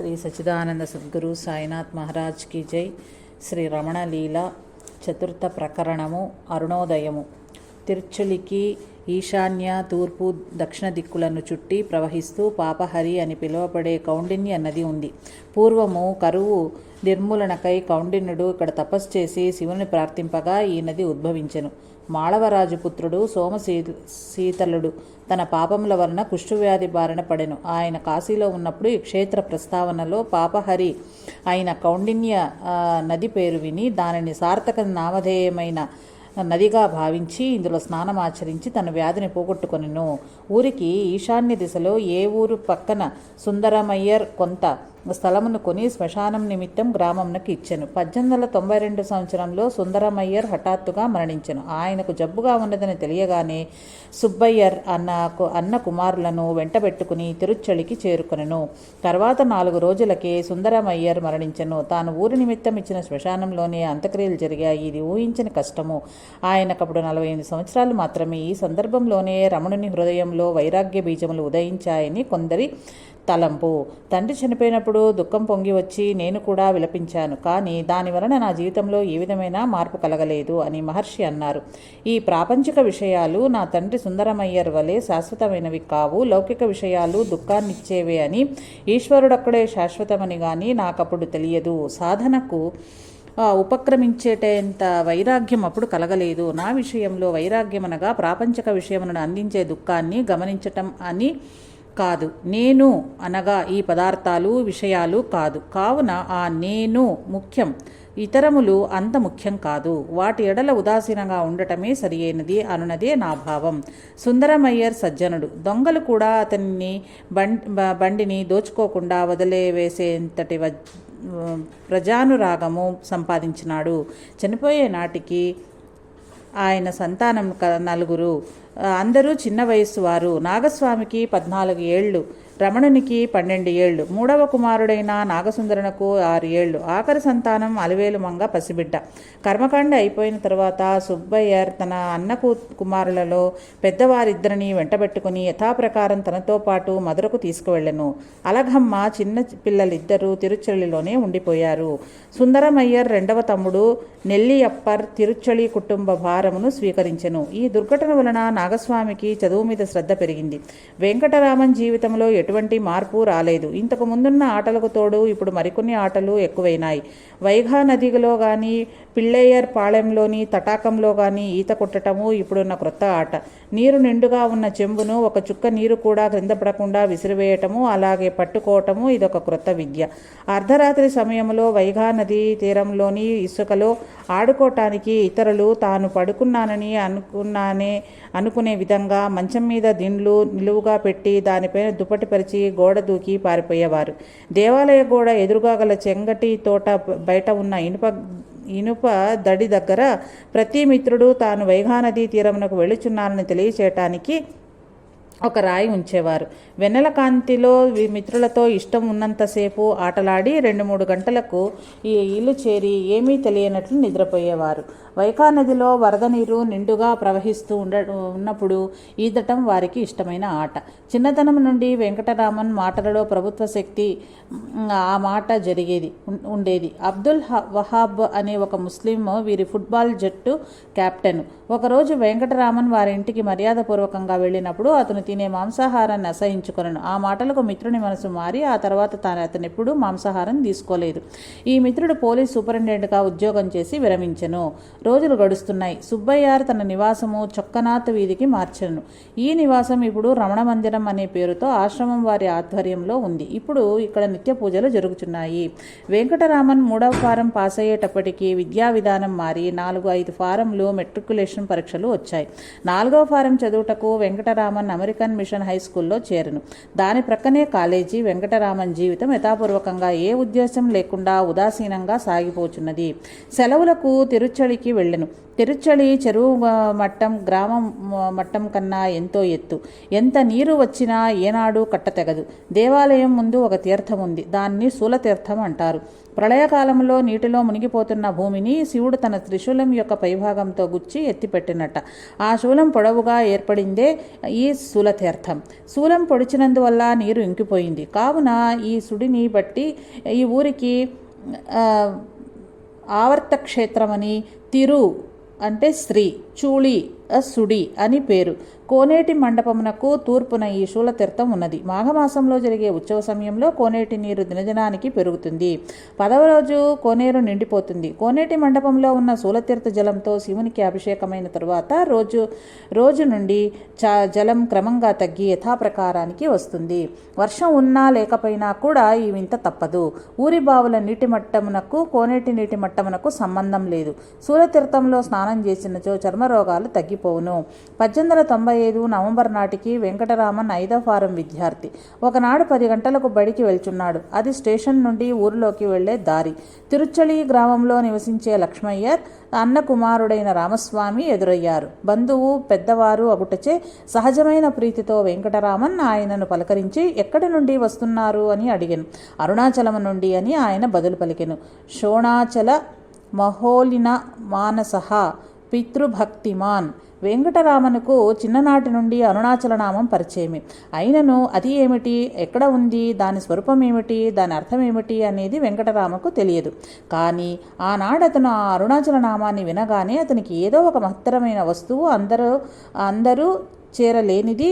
శ్రీ సచిదానంద సద్గురు సాయినాథ్ మహారాజ్కి జై. శ్రీ రమణ లీల చతుర్థ ప్రకరణము అరుణోదయము. తిరుచులికి ఈశాన్య తూర్పు దక్షిణ దిక్కులను చుట్టి ప్రవహిస్తూ పాపహరి అని పిలువబడే కౌండిన్య నది ఉంది. పూర్వము కరువు నిర్మూలనకై కౌండిన్యుడు ఇక్కడ తపస్సు చేసి శివుని ప్రార్థింపగా ఈ నది ఉద్భవించెను. మాళవరాజు పుత్రుడు సోమశీ శీతలుడు. తన పాపముల వలన కుష్ఠువ్యాధి బారిన పడెను. ఆయన కాశీలో ఉన్నప్పుడు ఈ క్షేత్ర ప్రస్తావనలో పాపహరి అయిన కౌండిన్య నది పేరు విని దానిని సార్థక నామధేయమైన నదిగా భావించి ఇందులో స్నానం ఆచరించి తన వ్యాధిని పోగొట్టుకొనెను. ఊరికి ఈశాన్య దిశలో ఏ ఊరు పక్కన సుందరమయ్యర్ కొంత స్థలమును కొని శ్మశానం నిమిత్తం గ్రామంనకు ఇచ్చెను. పద్దెనిమిది వందల తొంభై రెండు సంవత్సరంలో సుందరమయ్యర్ హఠాత్తుగా మరణించెను. ఆయనకు జబ్బుగా ఉన్నదని తెలియగానే సుబ్బయ్యర్ అన్న కు- అన్న కుమారులను వెంటబెట్టుకుని తిరుచ్చలికి చేరుకొనెను. తర్వాత నాలుగు రోజులకే సుందరమయ్యర్ మరణించెను. తాను ఊరి నిమిత్తం ఇచ్చిన శ్మశానంలోనే అంత్యక్రియలు జరిగాయి. ఇది ఊహించని కష్టము. ఆయనకప్పుడు నలభై ఎనిమిది సంవత్సరాలు మాత్రమే. ఈ సందర్భంలోనే రమణుని హృదయంలో వైరాగ్య బీజములు ఉదయించాయని కొందరి తలంపు. తండ్రి చనిపోయినప్పుడు దుఃఖం పొంగి వచ్చి నేను కూడా విలపించాను. కానీ దాని వలన నా జీవితంలో ఏ విధమైన మార్పు కలగలేదు అని మహర్షి అన్నారు. ఈ ప్రాపంచిక విషయాలు నా తండ్రి సుందరమయ్యర్ వలె శాశ్వతమైనవి కావు. లౌకిక విషయాలు దుఃఖాన్నిచ్చేవే అని ఈశ్వరుడక్కడే శాశ్వతమని కానీ నాకప్పుడు తెలియదు. సాధనకు ఉపక్రమించేటంత వైరాగ్యం అప్పుడు కలగలేదు. నా విషయంలో వైరాగ్యం అనగా ప్రాపంచిక విషయములను అందించే దుఃఖాన్ని గమనించటం అని కాదు. నేను అనగా ఈ పదార్థాలు విషయాలు కాదు. కావున ఆ నేను ముఖ్యం. ఇతరములు అంత ముఖ్యం కాదు. వాటి ఎడల ఉదాసీనంగా ఉండటమే సరియైనది అనునదే నా భావం. సుందరమయ్యర్ సజ్జనుడు. దొంగలు కూడా అతన్ని బండి బండిని దోచుకోకుండా వదిలేవేసేంతటి ప్రజానురాగము సంపాదించినాడు. చనిపోయే నాటికి ఆయన సంతానం క- నలుగురు. అందరూ చిన్న వయస్సు వారు. నాగస్వామికి పద్నాలుగు ఏళ్ళు. రమణునికి పన్నెండు ఏళ్ళు. మూడవ కుమారుడైన నాగసుందరునకు ఆరు ఏళ్ళు. ఆఖరి సంతానం అలివేలు మంగ పసిబిడ్డ. కర్మకాండ అయిపోయిన తర్వాత సుబ్బయ్యర్ తన అన్న కుమారులలో పెద్దవారిద్దరిని వెంటబెట్టుకుని యథాప్రకారం తనతో పాటు మధురకు తీసుకువెళ్ళెను. అలఘమ్మ చిన్న పిల్లలిద్దరూ తిరుచలిలోనే ఉండిపోయారు. సుందరమయ్యర్ రెండవ తమ్ముడు నెల్లియప్పర్ తిరుచలి కుటుంబ భారమును స్వీకరించెను. ఈ దుర్ఘటన వలన నాగస్వామికి చదువు మీద శ్రద్ధ పెరిగింది. వెంకటరామన్ జీవితంలో ఎటువంటి మార్పు రాలేదు. ఇంతకు ముందున్న ఆటలకు తోడు ఇప్పుడు మరికొన్ని ఆటలు ఎక్కువైనాయి. వైఘా నదిలో కానీ పిళ్ళయ్యర్ పాళెంలోని తటాకంలో కానీ ఈత కొట్టటము ఇప్పుడున్న క్రొత్త ఆట. నీరు నిండుగా ఉన్న చెంబును ఒక చుక్క నీరు కూడా క్రింద పడకుండా విసిరివేయటము అలాగే పట్టుకోవటము ఇదొక క్రొత్త విద్య. అర్ధరాత్రి సమయంలో వైఘా నది తీరంలోని ఇసుకలో ఆడుకోవటానికి ఇతరులు తాను పడుకున్నానని అనుకున్నానే అనుకునే విధంగా మంచం మీద దిండ్లు నిలువుగా పెట్టి దానిపైన దుప్పటి పరిచి గోడ దూకి పారిపోయేవారు. దేవాలయ గోడ ఎదురుగా గల చెంగటి తోట బయట ఉన్న ఇనుప ఇనుప దడి దగ్గర ప్రతి మిత్రుడు తాను వైఘానదీ తీరమునకు వెళుచున్నానని తెలియచేయటానికి ఒక రాయి ఉంచేవారు. వెన్నెల కాంతిలో మిత్రులతో ఇష్టం ఉన్నంతసేపు ఆటలాడి రెండు మూడు గంటలకు ఈ ఇల్లు చేరి ఏమీ తెలియనట్లు నిద్రపోయేవారు. వైకా నదిలో వరద నీరు నిండుగా ప్రవహిస్తూ ఉండ ఉన్నప్పుడు ఈదటం వారికి ఇష్టమైన ఆట. చిన్నతనం నుండి వెంకటరామన్ మాటలలో ప్రభుత్వ శక్తి ఆ మాట జరిగేది ఉండేది. అబ్దుల్ హ- వహాబ్ అనే ఒక ముస్లిం వీరి ఫుట్బాల్ జట్టు కెప్టెన్ ఒకరోజు వెంకటరామన్ వారి ఇంటికి మర్యాదపూర్వకంగా వెళ్ళినప్పుడు అతను తినే మాంసాహారాన్ని అసహించుకొనను. ఆ మాటలకు మిత్రుని మనసు మారి ఆ తర్వాత తాను అతను ఎప్పుడూ మాంసాహారం తీసుకోలేదు. ఈ మిత్రుడు పోలీస్ సూపరింటెండెంట్గా ఉద్యోగం చేసి విరమించెను. రోజులు గడుస్తున్నాయి. సుబ్బయ్యారు తన నివాసము చొక్కనాథ్ వీధికి మార్చను. ఈ నివాసం ఇప్పుడు రమణ మందిరం అనే పేరుతో ఆశ్రమం వారి ఆధ్వర్యంలో ఉంది. ఇప్పుడు ఇక్కడ నిత్య పూజలు జరుగుతున్నాయి వెంకటరామన్ మూడవ ఫారం పాస్ అయ్యేటప్పటికీ విద్యా విధానం మారి నాలుగు ఐదు ఫారంలు మెట్రికులేషన్ పరీక్షలు వచ్చాయి. నాలుగవ ఫారం చదువుటకు వెంకటరామన్ అమెరికన్ మిషన్ హై స్కూల్లో చేరను. దాని ప్రక్కనే కాలేజీ వెంకటరామన్ జీవితం యథాపూర్వకంగా ఏ ఉద్దేశం లేకుండా ఉదాసీనంగా సాగిపోచున్నది. సెలవులకు తిరుచడికి వెళ్ళెను. తిరుచడి చెరువు మట్టం గ్రామం మట్టం కన్నా ఎంతో ఎత్తు. ఎంత నీరు వచ్చినా ఏనాడు కట్టతెగదు. దేవాలయం ముందు ఒక తీర్థం ఉంది దాన్ని శూలతీర్థం అంటారు. ప్రళయకాలంలో నీటిలో మునిగిపోతున్న భూమిని శివుడు తన త్రిశూలం యొక్క పైభాగంతో గుచ్చి ఎత్తిపెట్టినట్ట ఆ శూలం పొడవుగా ఏర్పడిందే ఈ శూలతీర్థం. శూలం పొడిచినందువల్ల నీరు ఇంకిపోయింది. కావున ఈ సుడిని బట్టి ఈ ఊరికి ఆవర్త క్షేత్రమని తిరు అంటే స్త్రీ చూళి సుడి అని పేరు. కోనేటి మండపమునకు తూర్పున ఈ శూలతీర్థం ఉన్నది. మాఘమాసంలో జరిగే ఉత్సవ సమయంలో కోనేటి నీరు దినజనానికి పెరుగుతుంది. పదవ రోజు కోనేరు నిండిపోతుంది. కోనేటి మండపంలో ఉన్న శూలతీర్థ జలంతో శివునికి అభిషేకమైన తరువాత రోజు రోజు నుండి చ జలం క్రమంగా తగ్గి యథాప్రకారానికి వస్తుంది. వర్షం ఉన్నా లేకపోయినా కూడా ఈ వింత తప్పదు. ఊరి బావుల నీటి మట్టమునకు కోనేటి నీటి మట్టమునకు సంబంధం లేదు. శూలతీర్థంలో స్నానం చేసినచో చర్మ రోగాలు తగ్గిపోవును పద్దెనిమిది వందల తొంభై ఐదు నవంబర్ నాటికి వెంకటరామన్ ఐదో ఫారం విద్యార్థి. ఒకనాడు పది గంటలకు బడికి వెళ్చున్నాడు. అది స్టేషన్ నుండి ఊరిలోకి వెళ్ళే దారి. తిరుచలి గ్రామంలో నివసించే లక్ష్మయ్యర్ అన్న కుమారుడైన రామస్వామి ఎదురయ్యారు. బంధువు పెద్దవారు అగుటచే సహజమైన ప్రీతితో వెంకటరామన్ ఆయనను పలకరించి ఎక్కడి నుండి వస్తున్నారు? అని అడిగాను. అరుణాచలం నుండి అని ఆయన బదులు పలికెను. శోణాచల మహోలిన మానసహ పితృభక్తిమాన్. వెంకటరామనుకు చిన్ననాటి నుండి అరుణాచల నామం పరిచయమే. అయినను అది ఏమిటి? ఎక్కడ ఉంది? దాని స్వరూపం ఏమిటి దాని అర్థం ఏమిటి అనేది వెంకటరామకు తెలియదు. కానీ ఆనాడు అతను ఆ అరుణాచల నామాన్ని వినగానే అతనికి ఏదో ఒక మహత్తరమైన వస్తువు అందరూ అందరూ చేరలేనిది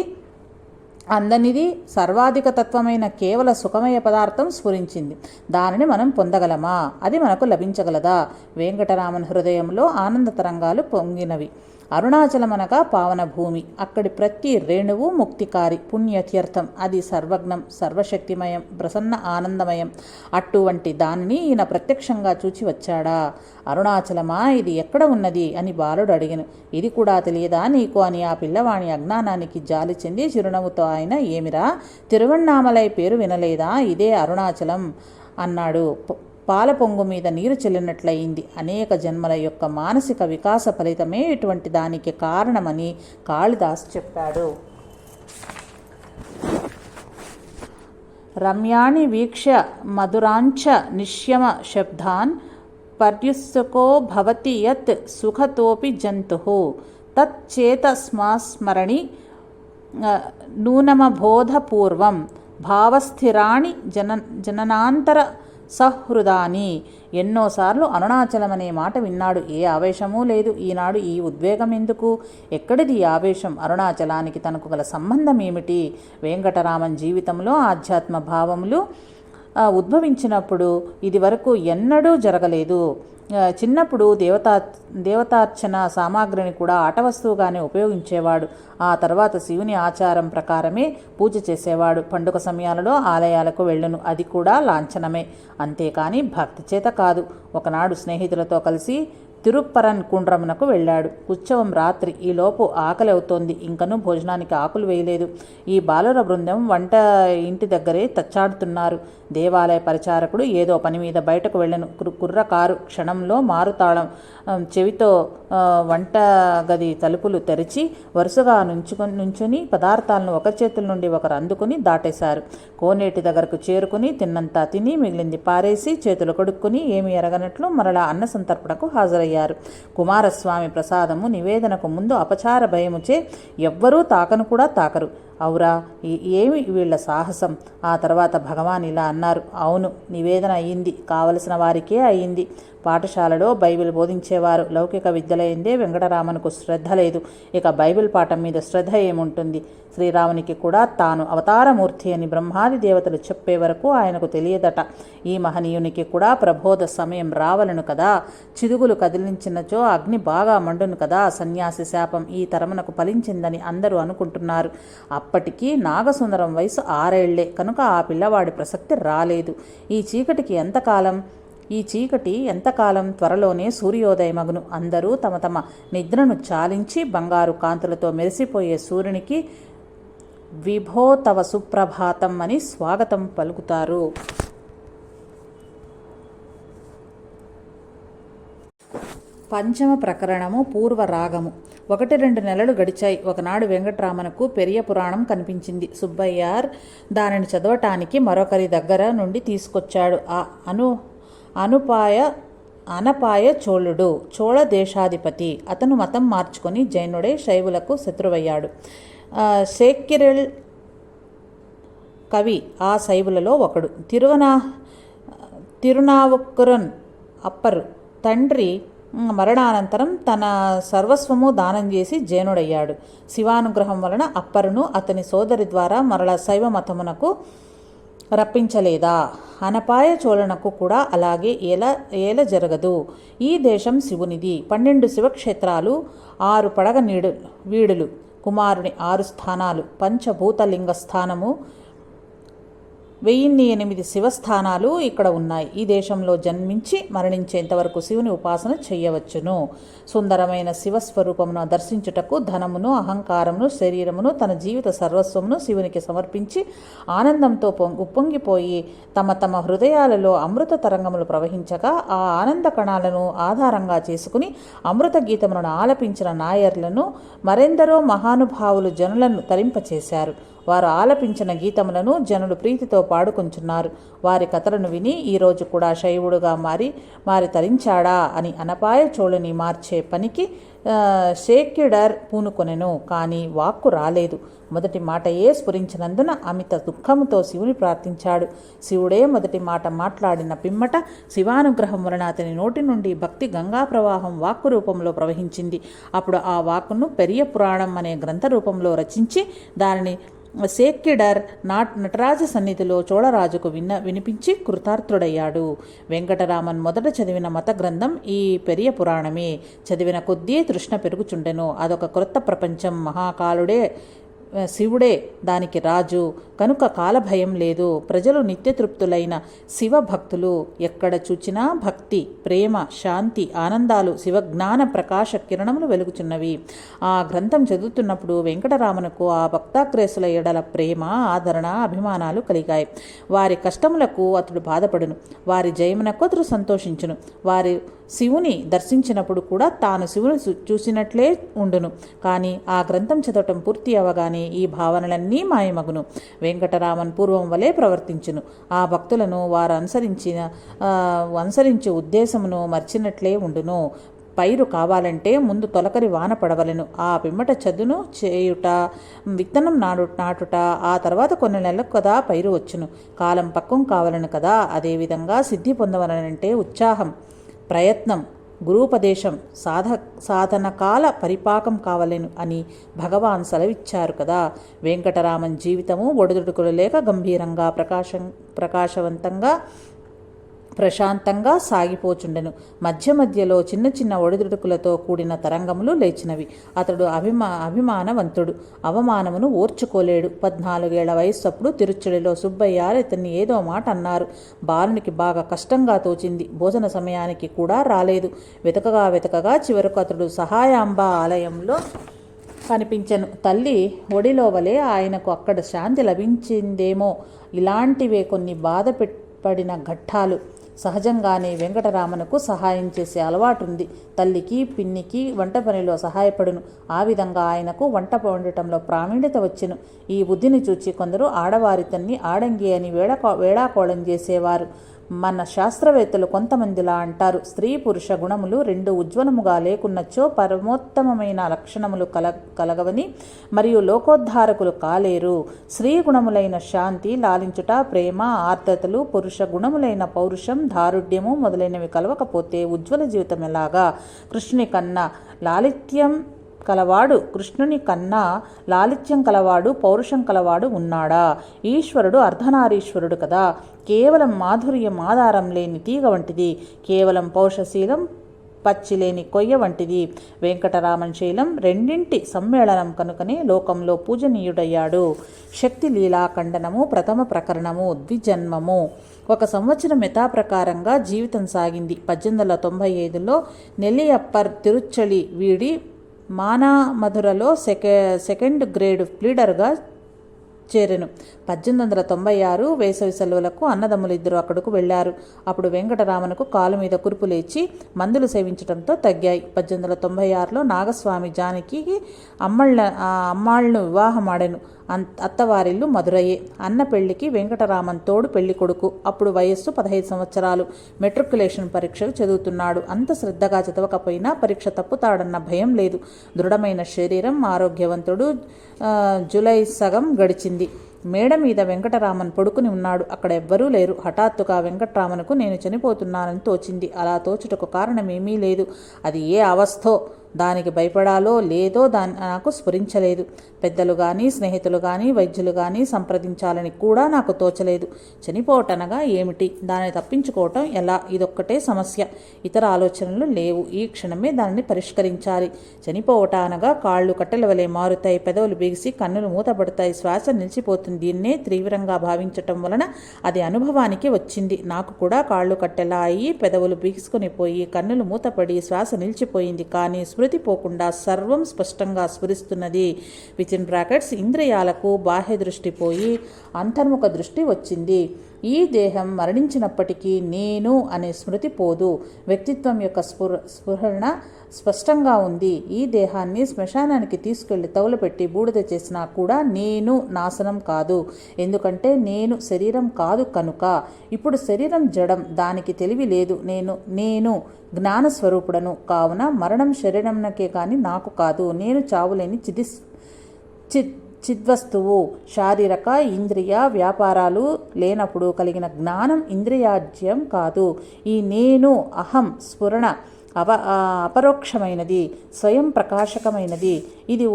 అందనిది సర్వాధిక తత్వమైన కేవల సుఖమయ పదార్థం స్ఫురించింది. దానిని మనం పొందగలమా? అది మనకు లభించగలదా? వెంకటరామన్ హృదయంలో ఆనంద తరంగాలు పొంగినవి. అరుణాచలమనగా పావన భూమి. అక్కడి ప్రతి రేణువు ముక్తికారి పుణ్యతీర్థం. అది సర్వజ్ఞం సర్వశక్తిమయం ప్రసన్న ఆనందమయం. అటువంటి దానిని ఈయన ప్రత్యక్షంగా చూచి వచ్చాడా? అరుణాచలమా? ఇది ఎక్కడ ఉన్నది? అని బాలుడు అడిగిను. ఇది కూడా తెలియదా నీకు? అని ఆ పిల్లవాణి అజ్ఞానానికి జాలి చెంది చిరునవ్వుతో ఆయన ఏమిరా? తిరువణ్ణామలై పేరు వినలేదా? ఇదే అరుణాచలం అన్నాడు. పాల పొంగు మీద నీరు చెల్లినట్లయింది. అనేక జన్మల యొక్క మానసిక వికాస ఫలితమే ఇటువంటి దానికి కారణమని కాళిదాస్ చెప్పాడు. రమ్యాణి వీక్ష్య మధురాంచ నిశ్యమ శబ్దాన్ పర్యుత్సుకో భవతి యత్ సుఖతోపి జంతు. తచ్చేతస్మాస్మరణి ఆ, నూనమబోధపూర్వం. భావస్థిరాణి జన జననాంతర సహృదాని. ఎన్నోసార్లు అరుణాచలం అనే మాట విన్నాడు. ఏ ఆవేశమూ లేదు. ఈనాడు ఈ ఉద్వేగం ఎందుకు? ఎక్కడిది ఆవేశం? అరుణాచలానికి తనకు గల సంబంధం ఏమిటి వెంకటరామన్ జీవితంలో ఆధ్యాత్మ భావములు ఉద్భవించినప్పుడు ఇది వరకు ఎన్నడూ జరగలేదు. చిన్నప్పుడు దేవతా దేవతార్చన సామాగ్రిని కూడా ఆట వస్తువుగానే ఉపయోగించేవాడు. ఆ తర్వాత శివుని ఆచారం ప్రకారమే పూజ చేసేవాడు. పండుగ సమయాలలో ఆలయాలకు వెళ్ళును. అది కూడా లాంఛనమే. అంతేకాని భక్తి చేత కాదు. ఒకనాడు స్నేహితులతో కలిసి తిరుప్పరన్ కుండ్రమునకు వెళ్ళాడు. ఉత్సవం రాత్రి. ఈలోపు ఆకలి అవుతోంది ఇంకనూ భోజనానికి ఆకులు వేయలేదు. ఈ బాలుర బృందం వంట ఇంటి దగ్గరే తచ్చాడుతున్నారు. దేవాలయ పరిచారకుడు ఏదో పని మీద బయటకు వెళ్ళను. కుర్ర కారు క్షణంలో మారుతాళం చెవితో వంట గది తలుపులు తెరిచి వరుసగా నుంచుకొని నుంచుని పదార్థాలను ఒక చేతుల నుండి ఒకరు అందుకుని దాటేశారు. కోనేటి దగ్గరకు చేరుకుని తిన్నంతా తిని మిగిలింది పారేసి చేతులు కడుక్కుని ఏమీ ఎరగనట్లు మరలా అన్న సంతర్పణకు హాజరయ్యారు. కుమారస్వామి ప్రసాదము నివేదనకు ముందు అపచార భయముచే ఎవ్వరూ తాకను కూడా తాకరు. అవురా ఏమి వీళ్ళ సాహసం? ఆ తర్వాత భగవాన్ ఇలా అన్నారు అవును నివేదన అయ్యింది కావలసిన వారికే అయ్యింది పాఠశాలలో బైబిల్ బోధించేవారు లౌకిక విద్యలైందే వెంకటరామన్కు శ్రద్ధ లేదు. ఇక బైబిల్ పాఠం మీద శ్రద్ధ ఏముంటుంది? శ్రీరామునికి కూడా తాను అవతారమూర్తి అని బ్రహ్మాది దేవతలు చెప్పే వరకు ఆయనకు తెలియదట. ఈ మహనీయునికి కూడా ప్రబోధ సమయం రావలను కదా? చిదుగులు కదిలించినచో అగ్ని బాగా మండును కదా? సన్యాసి శాపం ఈ తరమునకు ఫలించిందని అందరూ అనుకుంటున్నారు. అప్పటికీ నాగసుందరం వయసు ఆరేళ్ళే. కనుక ఆ పిల్లవాడి ప్రసక్తి రాలేదు. ఈ చీకటికి ఎంతకాలం? ఈ చీకటి ఎంతకాలం? త్వరలోనే సూర్యోదయమగును అందరూ తమ తమ నిద్రను చాలించి బంగారు కాంతులతో మెరిసిపోయే సూర్యునికి విభో తవ సుప్రభాతం అని స్వాగతం పలుకుతారు. పంచమ ప్రకరణము పూర్వరాగము ఒకటి రెండు నెలలు గడిచాయి. ఒకనాడు వెంకట్రామనకు పెరియ పురాణం కనిపించింది. సుబ్బయ్యార్ దానిని చదవటానికి మరొకరి దగ్గర నుండి తీసుకొచ్చాడు. ఆ అను అనుపాయ అనపాయ చోళుడు చోళ దేశాధిపతి. అతను మతం మార్చుకొని జైనుడే శైవులకు శత్రువయ్యాడు. ఆ, కవి ఆ శైవులలో ఒకడు. తిరువనా తిరునావుక్కురన్ అప్పరు తండ్రి మరణానంతరం తన సర్వస్వము దానం చేసి జైనుడయ్యాడు. శివానుగ్రహం వలన అప్పరును అతని సోదరి ద్వారా మరల శైవ మతమునకు రప్పించలేదా? అనపాయ చోళనకు కూడా అలాగే ఏల ఏల జరగదు. ఈ దేశం శివునిది. పన్నెండు శివక్షేత్రాలు ఆరు పడగ నీడు వీడులు. కుమారుని ఆరు స్థానాలు. పంచభూతలింగ స్థానము వెయ్యిన్ని ఎనిమిది శివస్థానాలు ఇక్కడ ఉన్నాయి. ఈ దేశంలో జన్మించి మరణించేంతవరకు శివుని ఉపాసన చేయవచ్చును. సుందరమైన శివస్వరూపమును దర్శించుటకు ధనమును అహంకారమును శరీరమును తన జీవిత సర్వస్వమును శివునికి సమర్పించి ఆనందంతో ఉప్పొంగిపోయి తమ తమ హృదయాలలో అమృత తరంగములు ప్రవహించగా ఆ ఆనంద కణాలను ఆధారంగా చేసుకుని అమృత గీతములను ఆలపించిన నాయర్లను మరెందరో మహానుభావులు జనులను తరింపచేశారు. వారు ఆలపించిన గీతములను జనులు ప్రీతితో పాడుకుంటున్నారు వారి కథలను విని ఈరోజు కూడా శైవుడుగా మారి మారి తరించాడా అని అనపాయ చోళుని మార్చే పనికి షేక్యుడర్ పూనుకొనెను కానీ వాక్కు రాలేదు. మొదటి మాటయే స్ఫురించినందున అమిత దుఃఖంతో శివుని ప్రార్థించాడు. శివుడే మొదటి మాట మాట్లాడిన పిమ్మట శివానుగ్రహం వలన అతని నోటి నుండి భక్తి గంగా ప్రవాహం వాక్కు రూపంలో ప్రవహించింది. అప్పుడు ఆ వాక్కును పెరియ పురాణం అనే గ్రంథ రూపంలో రచించి దానిని సేక్కిడర్ నాట్ నటరాజ సన్నిధిలో చోళరాజుకు విన్న వినిపించి కృతార్థుడయ్యాడు. వెంకటరామన్ మొదట చదివిన మత గ్రంథం ఈ పెరియ పురాణమే. చదివిన కొద్దీ తృష్ణ పెరుగుచుండెను. అదొక క్రొత్త ప్రపంచం. మహాకాలుడే శివుడే దానికి రాజు. కనుక కాలభయం లేదు. ప్రజలు నిత్యతృప్తులైన శివభక్తులు. ఎక్కడ చూచినా భక్తి ప్రేమ శాంతి ఆనందాలు శివజ్ఞాన ప్రకాశ కిరణములు వెలుగుచున్నవి. ఆ గ్రంథం చదువుతున్నప్పుడు వెంకటరామనుకు ఆ భక్తాగ్రేసుల ఎడల ప్రేమ ఆదరణ అభిమానాలు కలిగాయి. వారి కష్టములకు అతడు బాధపడును. వారి జయమునకు అతడు సంతోషించును. వారి శివుని దర్శించినప్పుడు కూడా తాను శివుని చూ- చూసినట్లే ఉండును. కానీ ఆ గ్రంథం చదవటం పూర్తి అవగానే ఈ భావనలన్నీ మాయమగును. వెంకటరామన్ పూర్వం వలె ప్రవర్తించును. ఆ భక్తులను వారు అనుసరించిన అనుసరించే ఉద్దేశమును మర్చినట్లే ఉండును. పైరు కావాలంటే ముందు తొలకరి వాన పడవలను. ఆ పిమ్మట చదును చేయుట విత్తనం నాడు నాటుట ఆ తర్వాత కొన్ని నెలలకు కదా పైరు వచ్చును. కాలం పక్కం కావాలను కదా. అదేవిధంగా సిద్ధి పొందవలనంటే ఉత్సాహం. ప్రయత్నం గురూపదేశం సాధ సాధనకాల పరిపాకం కావలేను అని భగవాన్ సెలవిచ్చారు కదా. వెంకటరామన్ జీవితము ఒడిదుడుకులు లేక గంభీరంగా ప్రకాశం ప్రకాశవంతంగా ప్రశాంతంగా సాగిపోచుండెను. మధ్య మధ్యలో చిన్న చిన్న ఒడిదుడుకులతో కూడిన తరంగములు లేచినవి. అతడు అభిమా అభిమానవంతుడు. అవమానమును ఓర్చుకోలేడు. పద్నాలుగేళ్ళ వయస్సప్పుడు తిరుచుడిలో సుబ్బయ్య ఇతన్ని ఏదో మాట అన్నారు. బాలునికి బాగా కష్టంగా తోచింది. భోజన సమయానికి కూడా రాలేదు. వెతకగా వెతకగా చివరకు అతడు సహాయాంబ ఆలయంలో కనిపించను. తల్లి ఒడిలో వలె ఆయనకు అక్కడ శాంతి లభించిందేమో. ఇలాంటివే కొన్ని బాధ పడిన ఘట్టాలు. సహజంగానే వెంకటరామనకు సహాయం చేసే అలవాటుంది. తల్లికి పిన్నికి వంట పనిలో సహాయపడును. ఆ విధంగా ఆయనకు వంట వండటంలో ప్రావీణ్యత వచ్చెను. ఈ బుద్ధిని చూచి కొందరు ఆడవారి తన్ని ఆడంగి అని వేళకో వేళాకోళం చేసేవారు. మన శాస్త్రవేత్తలు కొంతమందిలా అంటారు. స్త్రీ పురుష గుణములు రెండు ఉజ్వలముగా లేకున్నచో పరమోత్తమమైన లక్షణములు కల కలగవని మరియు లోకోద్ధారకులు కాలేరు. స్త్రీ గుణములైన శాంతి లాలించుట ప్రేమ ఆర్ద్రతలు పురుష గుణములైన పౌరుషం దారుఢ్యము మొదలైనవి కలవకపోతే ఉజ్వల జీవితం ఎలాగా? కృష్ణుని కన్నా లాలిత్యం కలవాడు కృష్ణుని కన్నా లాలిత్యం కలవాడు పౌరుషం కలవాడు ఉన్నాడా? ఈశ్వరుడు అర్ధనారీశ్వరుడు కదా. కేవలం మాధుర్యం ఆధారం లేని తీగ వంటిది. కేవలం పౌరుషశీలం పచ్చిలేని కొయ్య వంటిది. వెంకటరామన్ శైలం రెండింటి సమ్మేళనం కనుకనే లోకంలో పూజనీయుడయ్యాడు. శక్తి లీలా ఖండనము ప్రథమ ప్రకరణము ద్విజన్మము. ఒక సంవత్సరం యథాప్రకారంగా జీవితం సాగింది. పద్దెనిమిది వందల తొంభై ఐదులో నెల్లియప్పర్ తిరుచ్చలి వీడి మానామధురలో సెకె సెకండ్ గ్రేడ్ ప్లీడర్గా చేరెను. పద్దెనిమిది వందల తొంభై ఆరు వేసవి సెలవులకు అన్నదమ్ములు ఇద్దరు అక్కడకు వెళ్ళారు అప్పుడు వెంకటరామన్కు కాలు మీద కురుపు లేచి మందులు సేవించడంతో తగ్గాయి. పద్దెనిమిది వందల తొంభై ఆరులో నాగస్వామి జానకి అమ్మళ్ళ అమ్మాళ్ళను వివాహమాడెను అత్తవారిల్లు మధురయ్యే. అన్న పెళ్ళికి వెంకటరామన్ తోడు పెళ్ళి కొడుకు అప్పుడు వయస్సు పదహైదు సంవత్సరాలు. మెట్రికులేషన్ పరీక్షలు చదువుతున్నాడు. అంత శ్రద్ధగా చదవకపోయినా పరీక్ష తప్పుతాడన్న భయం లేదు. దృఢమైన శరీరం ఆరోగ్యవంతుడు జులై సగం గడిచింది. మేడ మీద వెంకటరామన్ పడుకుని ఉన్నాడు. అక్కడ ఎవ్వరూ లేరు. హఠాత్తుగా వెంకటరామన్కు నేను చనిపోతున్నానని తోచింది. అలా తోచుటకు కారణమేమీ లేదు. అది ఏ అవస్థో దానికి భయపడాలో లేదో దాని నాకు స్ఫురించలేదు. పెద్దలు కానీ స్నేహితులు కానీ వైద్యులు కానీ సంప్రదించాలని కూడా నాకు తోచలేదు. చనిపోవటనగా ఏమిటి? దాన్ని తప్పించుకోవటం ఎలా? ఇదొక్కటే సమస్య. ఇతర ఆలోచనలు లేవు. ఈ క్షణమే దానిని పరిష్కరించాలి. చనిపోవట అనగా కాళ్ళు కట్టెల వలె మారుతాయి. పెదవులు బిగిసి కన్నులు మూతపడతాయి. శ్వాస నిలిచిపోతుంది. దీన్నే తీవ్రంగా భావించటం వలన అది అనుభవానికి వచ్చింది. నాకు కూడా కాళ్ళు కట్టెలా అయ్యి పెదవులు బిగుసుకొని పోయి కన్నులు మూతపడి శ్వాస నిలిచిపోయింది. కానీ స్మృతి పోకుండా సర్వం స్పష్టంగా స్ఫురిస్తున్నది. విత్ ఇన్ బ్రాకెట్స్ ఇంద్రియాలకు బాహ్య దృష్టి పోయి అంతర్ముఖ దృష్టి వచ్చింది. ఈ దేహం మరణించినప్పటికీ నేను అనే స్మృతి పోదు. వ్యక్తిత్వం యొక్క స్ఫుర స్ఫురణ స్పష్టంగా ఉంది. ఈ దేహాన్ని శ్మశానానికి తీసుకెళ్ళి తగులపెట్టి బూడిద చేసినా కూడా నేను నాశనం కాదు. ఎందుకంటే నేను శరీరం కాదు కనుక. ఇప్పుడు శరీరం జడం దానికి తెలివి లేదు. నేను నేను జ్ఞానస్వరూపుడను. కావున మరణం శరీరంకే కానీ నాకు కాదు. నేను చావులేని చిది చిత్ చిద్వస్తువు. శారీరక ఇంద్రియ వ్యాపారాలు లేనప్పుడు కలిగిన జ్ఞానం ఇంద్రియాజ్యం కాదు. ఈ నేను అహం స్ఫురణ అవ అపరోక్షమైనది స్వయం ప్రకాశకమైనది. ఇది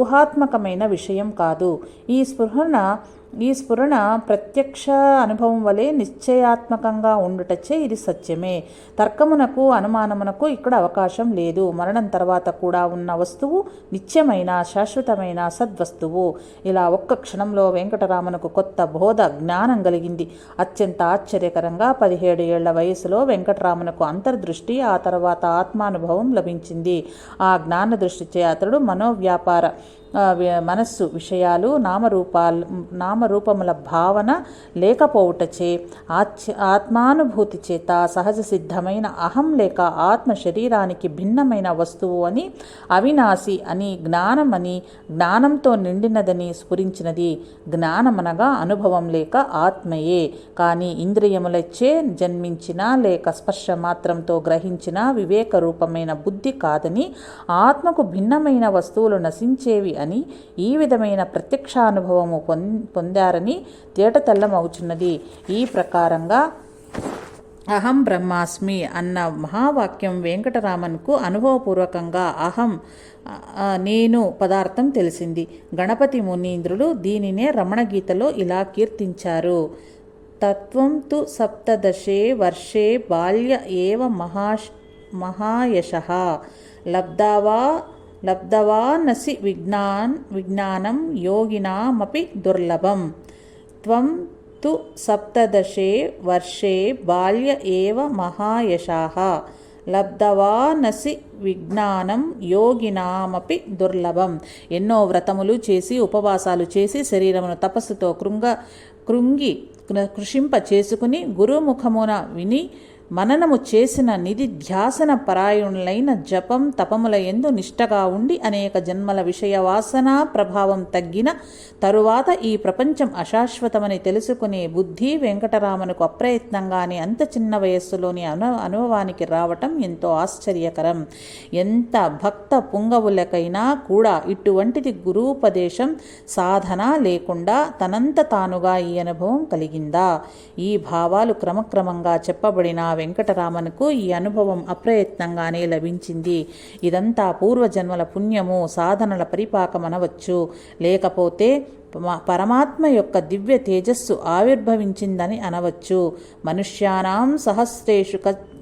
ఊహాత్మకమైన విషయం కాదు. ఈ స్ఫురణ ఈ స్ఫురణ ప్రత్యక్ష అనుభవం వలె నిశ్చయాత్మకంగా ఉండుటచే ఇది సత్యమే. తర్కమునకు అనుమానమునకు ఇక్కడ అవకాశం లేదు. మరణం తర్వాత కూడా ఉన్న వస్తువు నిత్యమైన శాశ్వతమైన సద్వస్తువు. ఇలా ఒక్క క్షణంలో వెంకటరామనకు కొత్త బోధ జ్ఞానం కలిగింది. అత్యంత ఆశ్చర్యకరంగా పదిహేడు ఏళ్ళ వయసులో వెంకటరామనకు అంతర్దృష్టి ఆ తర్వాత ఆత్మానుభవం లభించింది. ఆ జ్ఞాన దృష్టిచే అతడు మనోవ్యాపార మనస్సు విషయాలు నామరూపాలు నామరూపముల భావన లేకపోవుటచే ఆచ్ ఆత్మానుభూతి చేత సహజ సిద్ధమైన అహం లేక ఆత్మ శరీరానికి భిన్నమైన వస్తువు అని అవినాశి అని జ్ఞానమని జ్ఞానంతో నిండినదని స్ఫురించినది జ్ఞానమనగా అనుభవం లేక ఆత్మయే. కానీ ఇంద్రియములచే జన్మించిన లేక స్పర్శ మాత్రంతో గ్రహించిన వివేక రూపమైన బుద్ధి కాదని ఆత్మకు భిన్నమైన వస్తువులు నశించేవి అని ఈ విధమైన ప్రత్యక్షానుభవము పొం పొందారని తేటతెల్లమవుచున్నది ఈ ప్రకారంగా అహం బ్రహ్మాస్మి అన్న మహావాక్యం వెంకటరామన్కు అనుభవపూర్వకంగా అహం నేను పదార్థం తెలిసింది. గణపతి మునీంద్రులు దీనినే రమణగీతలో ఇలా కీర్తించారు. తత్వం తు సప్తదశే వర్షే బాల్య ఏవ మహాష్ మహాయశ. లబ్ధావా లబ్ధవానసి విజ్ఞాన్ విజ్ఞానం యోగినామపి దుర్లభం. త్వం తు సప్తదశే వర్షే బాల్య ఏవ మహాయశాః. లబ్ధవానసి విజ్ఞానం యోగినామపి దుర్లభం. ఎన్నో వ్రతములు చేసి ఉపవాసాలు చేసి శరీరమును తపస్సుతో కృంగ కృంగి కృ- కృషింప చేసుకుని గురుముఖమున విని మననము చేసిన నిధి ధ్యాసన పరాయణులైన జపం తపముల ఎందు నిష్టగా ఉండి అనేక జన్మల విషయ వాసన ప్రభావం తగ్గిన తరువాత ఈ ప్రపంచం అశాశ్వతమని తెలుసుకునే బుద్ధి వెంకటరామనుకు అప్రయత్నంగానే అంత చిన్న వయస్సులోని అను అనుభవానికి రావటం ఎంతో ఆశ్చర్యకరం. ఎంత భక్త పుంగవులకైనా కూడా ఇటువంటిది గురూపదేశం సాధన లేకుండా తనంత తానుగా ఈ అనుభవం కలిగిందా? ఈ భావాలు క్రమక్రమంగా చెప్పబడిన వెంకటరామన్కు ఈ అనుభవం అప్రయత్నంగానే లభించింది. ఇదంతా పూర్వజన్మల పుణ్యము సాధనల పరిపాకమనవచ్చు. లేకపోతే పరమాత్మ యొక్క దివ్య తేజస్సు ఆవిర్భవించిందని అనవచ్చు. మనుష్యానాం సహస్రేషు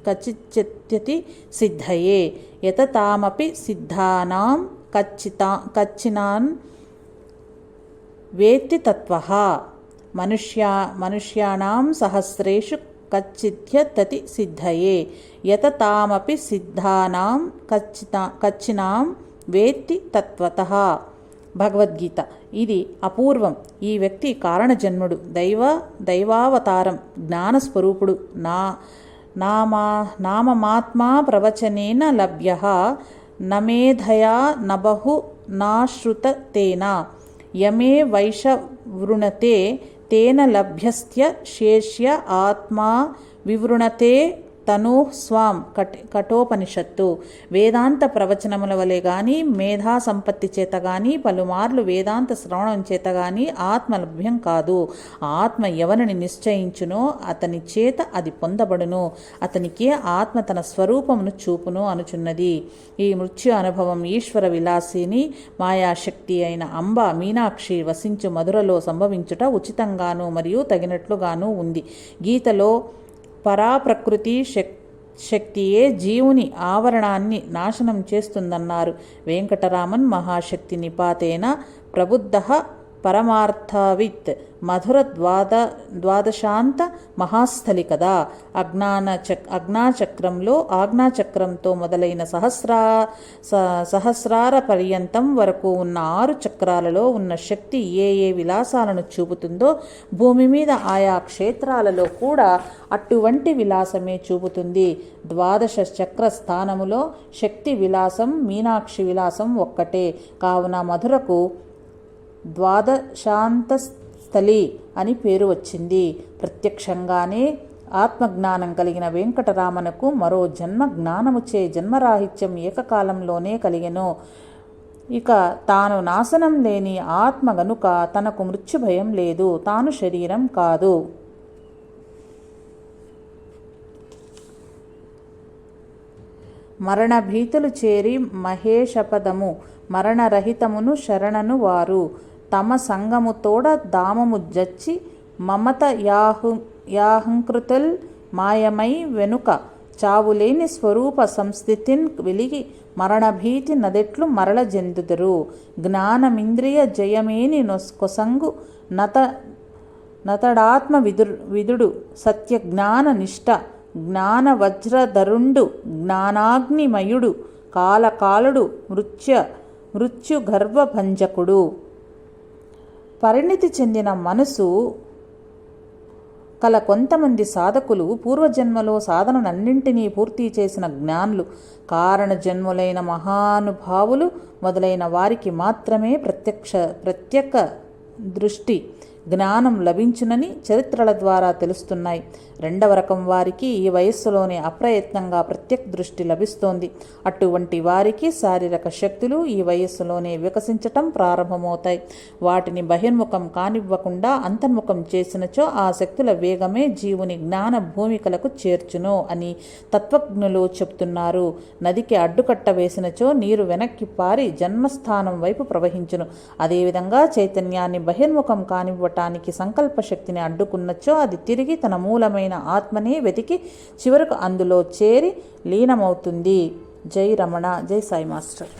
కచిత్యతి సిద్ధయే. యతతామపి సిద్ధానాం కచ్చితా కచ్చినాన్ వేత్తి తత్వ. మనుష్యా మనుష్యాణం సహస్రేషు కచ్చిత్యతతి సిద్ధయే. యత తామపి సిద్ధానాం కచ్చితా కచ్చినాం వేత్తి తత్వత. భగవద్గీత. ఇది అపూర్వం. ఈ వ్యక్తి కారణజన్ముడు. దైవ దైవావతారం. జ్ఞానస్వరూపుడు. నా నామా నామమాత్మా ప్రవచనేన లభ్య. నమేధయా నబహు నాశ్రుత తేన యమే వైషవృణతే తేన లభ్యస్య శేష్య ఆత్మా వివృణతే తను స్వాం కట్ కఠోపనిషత్తు. వేదాంత ప్రవచనముల వలె గాని మేధా సంపత్తి చేత గాని పలుమార్లు వేదాంత శ్రవణం చేత గాని ఆత్మ లభ్యం కాదు. ఆత్మ ఎవరిని నిశ్చయించునో అతని చేత అది పొందబడును. అతనికి ఆత్మ తన స్వరూపమును చూపును అనుచున్నది. ఈ మృత్యు అనుభవం ఈశ్వర విలాసిని మాయాశక్తి అయిన అంబ మీనాక్షి వసించు మధురలో సంభవించుట ఉచితంగాను మరియు తగినట్లుగాను ఉంది. గీతలో పరాప్రకృతి శక్ శక్తియే జీవుని ఆవరణాన్ని నాశనం చేస్తుందన్నారు. వెంకటరామన్ మహాశక్తి నిపాతేన ప్రబుద్ధ పరమార్థవిత్ మధుర ద్వాద ద్వాదశాంత మహాస్థలి కదా అజ్ఞాన చక్ అజ్ఞాచక్రంలో ఆజ్ఞాచక్రంతో మొదలైన సహస్రా స- సహస్రార పర్యంతం వరకు ఉన్న ఆరు చక్రాలలో ఉన్న శక్తి ఏ ఏ విలాసాలను చూపుతుందో భూమి మీద ఆయా క్షేత్రాలలో కూడా అటువంటి విలాసమే చూపుతుంది. ద్వాదశ చక్ర స్థానములో శక్తి విలాసం మీనాక్షి విలాసం ఒక్కటే. కావున మధురకు ద్వాదశాంతస్థలి అని పేరు వచ్చింది. ప్రత్యక్షంగానే ఆత్మజ్ఞానం కలిగిన వెంకటరామనకు మరో జన్మ జ్ఞానముచే జన్మరాహిత్యం ఏకకాలంలోనే కలిగెను. ఇక తాను నాశనం లేని ఆత్మ గనుక తనకు మృత్యు భయం లేదు తాను శరీరం కాదు. మరణ భీతులు చేరి మహేషపదము మరణరహితమును శరణను వారు. తమ సంగము తోడ దామము జచ్చి మమత యాహు యాహంకృతుల్ మాయమై వెనుక చావులేని స్వరూప సంస్థితిన్ వెలిగి మరణభీతి నదెట్లు మరల జందుదరు. జ్ఞానమింద్రియ జయమేని నొస్ కొసంగు నత నతడాత్మ విదుర్ విదుడు సత్య జ్ఞాన నిష్ట జ్ఞాన వజ్రధరుండు జ్ఞానాగ్నిమయుడు కాలకాలుడు మృత్య మృత్యు గర్భభంజకుడు పరిణితి చెందిన మనసు కల కొంతమంది సాధకులు పూర్వజన్మలో సాధనలన్నింటినీ పూర్తి చేసిన జ్ఞానులు. కారణ జన్ములైన మహానుభావులు మొదలైన వారికి మాత్రమే ప్రత్యక్ష ప్రత్యేక దృష్టి. జ్ఞానం లభించునని చరిత్రల ద్వారా తెలుస్తున్నాయి. రెండవ రకం వారికి ఈ వయస్సులోనే అప్రయత్నంగా ప్రత్యక్ దృష్టి లభిస్తోంది. అటువంటి వారికి శారీరక శక్తులు ఈ వయస్సులోనే వికసించటం ప్రారంభమవుతాయి. వాటిని బహిర్ముఖం కానివ్వకుండా అంతర్ముఖం చేసినచో ఆ శక్తుల వేగమే జీవుని జ్ఞాన భూమికలకు చేర్చును అని తత్వజ్ఞులు చెప్తున్నారు. నదికి అడ్డుకట్ట వేసినచో నీరు వెనక్కి పారి జన్మస్థానం వైపు ప్రవహించును. అదేవిధంగా చైతన్యాన్ని బహిర్ముఖం కానివ్వటం సంకల్ప శక్తిని అడ్డుకున్నచో అది తిరిగి తన మూలమైన ఆత్మనే వెతికి చివరకు అందులో చేరి లీనమవుతుంది. జై రమణ జై సాయి మాస్టర్.